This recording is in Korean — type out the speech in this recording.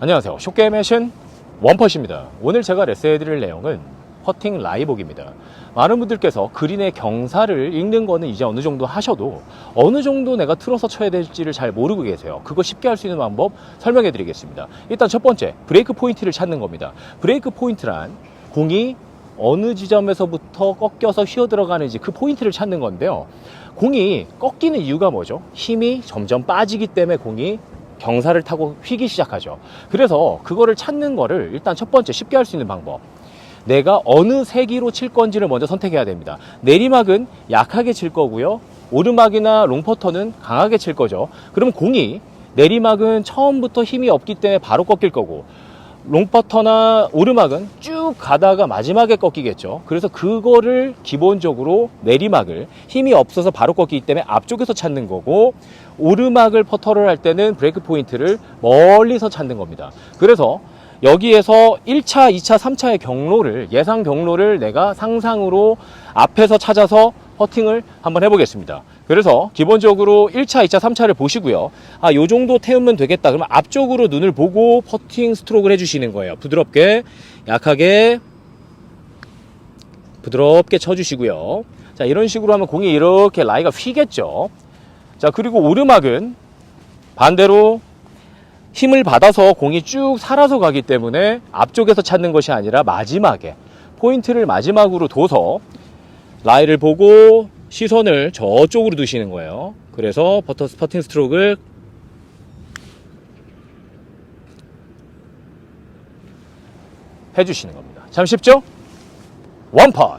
안녕하세요. 쇼게임의 신 원퍼시입니다. 오늘 제가 레슨해드릴 내용은 퍼팅 라이복입니다. 많은 분들께서 그린의 경사를 읽는 거는 이제 어느 정도 하셔도 어느 정도 내가 틀어서 쳐야 될지를 잘 모르고 계세요. 그거 쉽게 할 수 있는 방법 설명해 드리겠습니다. 일단 첫 번째, 브레이크 포인트를 찾는 겁니다. 브레이크 포인트란 공이 어느 지점에서부터 꺾여서 휘어 들어가는지 그 포인트를 찾는 건데요. 공이 꺾이는 이유가 뭐죠? 힘이 점점 빠지기 때문에 공이 경사를 타고 휘기 시작하죠. 그래서 그거를 찾는 거를 일단 첫 번째 쉽게 할 수 있는 방법. 내가 어느 세기로 칠 건지를 먼저 선택해야 됩니다. 내리막은 약하게 칠 거고요. 오르막이나 롱퍼터는 강하게 칠 거죠. 그럼 공이 내리막은 처음부터 힘이 없기 때문에 바로 꺾일 거고 롱퍼터나 오르막은 쭉 가다가 마지막에 꺾이겠죠. 그래서 그거를 기본적으로 내리막을 힘이 없어서 바로 꺾이기 때문에 앞쪽에서 찾는 거고 오르막을 퍼터를 할 때는 브레이크 포인트를 멀리서 찾는 겁니다. 그래서 여기에서 1차, 2차, 3차의 경로를 예상 경로를 내가 상상으로 앞에서 찾아서 퍼팅을 한번 해보겠습니다. 그래서 기본적으로 1차, 2차, 3차를 보시고요. 아, 요 정도 태우면 되겠다. 그러면 앞쪽으로 눈을 보고 퍼팅 스트로크를 해주시는 거예요. 부드럽게, 약하게, 부드럽게 쳐주시고요. 자, 이런 식으로 하면 공이 이렇게 라이가 휘겠죠. 자, 그리고 오르막은 반대로 힘을 받아서 공이 쭉 살아서 가기 때문에 앞쪽에서 찾는 것이 아니라 마지막에 포인트를 마지막으로 둬서 라이를 보고 시선을 저쪽으로 두시는 거예요. 그래서 버터 스퍼팅 스트로크를 해주시는 겁니다. 참 쉽죠? 원파